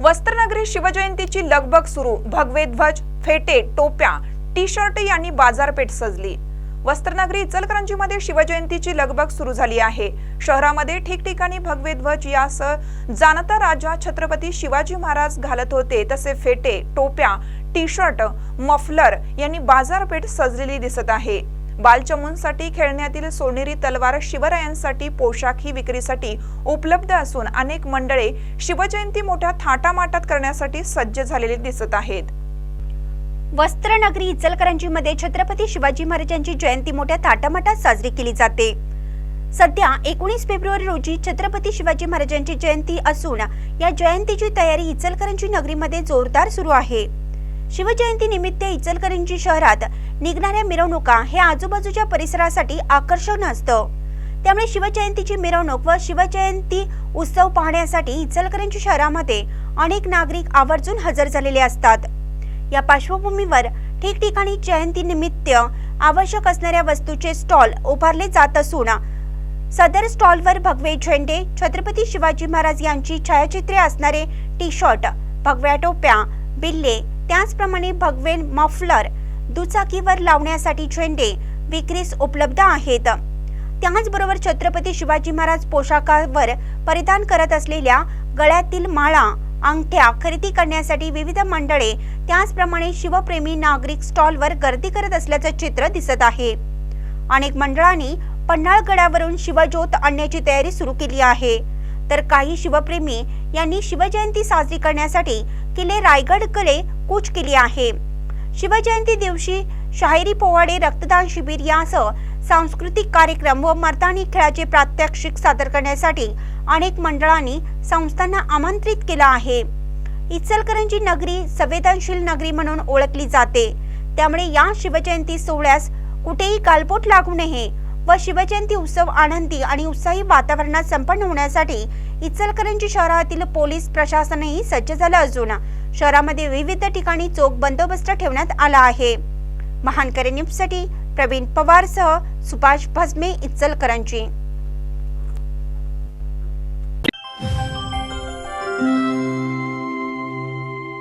वस्त्रनगरी शिवजयंतीची लगबग सुरू. भगवे ध्वज फेटे टोप्या टी शर्ट यांनी बाजारपेठ सजली. वस्त्रनगरी इचलकरंजीमध्ये शिवजयंतीची लगबग सुरू झाली आहे. शहरामध्ये ठिकठिकाणी भगवे ध्वज यासह जाणता राजा छत्रपती शिवाजी महाराज घालत होते. तसे फेटे टोप्या टी शर्ट मफलर यांनी बाजारपेठ सजलेली दिसत आहे. बालचमूंसाठी खेळण्यातील सोनेरी तलवार शिवरायांसाठी पोशाख ही विक्रीसाठी उपलब्ध असून अनेक मंडळे शिवजयंती मोठ्या थाटामाटात करण्यासाठी सज्ज झालेली दिसत आहेत. वस्त्रनगरी इचलकरंजीमध्ये छत्रपती शिवाजी महाराजांची जयंती मोठ्या थाटामाटात साजरी केली जाते. सध्या एकोणीस फेब्रुवारी रोजी छत्रपती शिवाजी महाराजांची जयंती असून या जयंतीची तयारी इचलकरंजी नगरीमध्ये जोरदार सुरू आहे. शिवजयंती निमित्त इचलकरंजी शहरात निघणाऱ्या मिरवणुका हे आजूबाजूच्या परिसरासाठी आकर्षण असतं. त्यामुळे शिवजयंतीची मिरवणूक व शिवजयंती उत्सव पाहण्यासाठी इचलकरंजी शहरामध्ये अनेक नागरिक आवर्जून हजर झालेले असतात. या पार्श्वभूमीवर ठिकठिकाणी जयंती निमित्त आवश्यक असणाऱ्या वस्तूचे स्टॉल उभारले जात असून सदर स्टॉलवर भगवे झेंडे छत्रपती शिवाजी महाराज यांची छायाचित्रे असणारे टी शर्ट भगव्या टोप्या बिल्ले त्याचप्रमाणे भगवे मफलर दुचाकीवर लावण्यासाठी झेंडे विक्रीस उपलब्ध आहेत. त्याचबरोबर छत्रपती शिवाजी महाराज पोशाखावर परिधान करत असलेल्या गळ्यातील माळा अंगठ्या खरेदी करण्यासाठी विविध मंडळे त्याचप्रमाणे शिवप्रेमी नागरिक स्टॉलवर गर्दी करत असल्याचं चित्र दिसत आहे. अनेक मंडळांनी पन्हाळगडावरून शिवज्योत आणण्याची तयारी सुरू केली आहे. तर काही शिवप्रेमी यांनी शिवजयंती साजरी करण्यासाठी किल्ले रायगडकडे कूच केली आहे. शिवजयंती दिवशी शाहिरी पोवाडे रक्तदान शिबिर यासह सांस्कृतिक कार्यक्रम व मर्दानी खेळाचे प्रात्यक्षिक सादर करण्यासाठी अनेक मंडळांनी संस्थांना आमंत्रित केलं आहे. इचलकरंजी नगरी संवेदनशील नगरी म्हणून ओळखली जाते. त्यामुळे या शिवजयंती सोहळ्यास कुठेही गालबोट लागू नये. व शिवजयंती उत्सव आनंदी आणि उत्साही वातावरणात संपन्न होण्यासाठी इचलकरंजी शहरातील पोलीस प्रशासनही सज्ज झालं असून शहरामध्ये विविध ठिकाणी चोख बंदोबस्त ठेवण्यात आला आहे. महानकरे न्यूजसाठी प्रवीण पवारसह सुभाष भस्मे इचलकरंजी.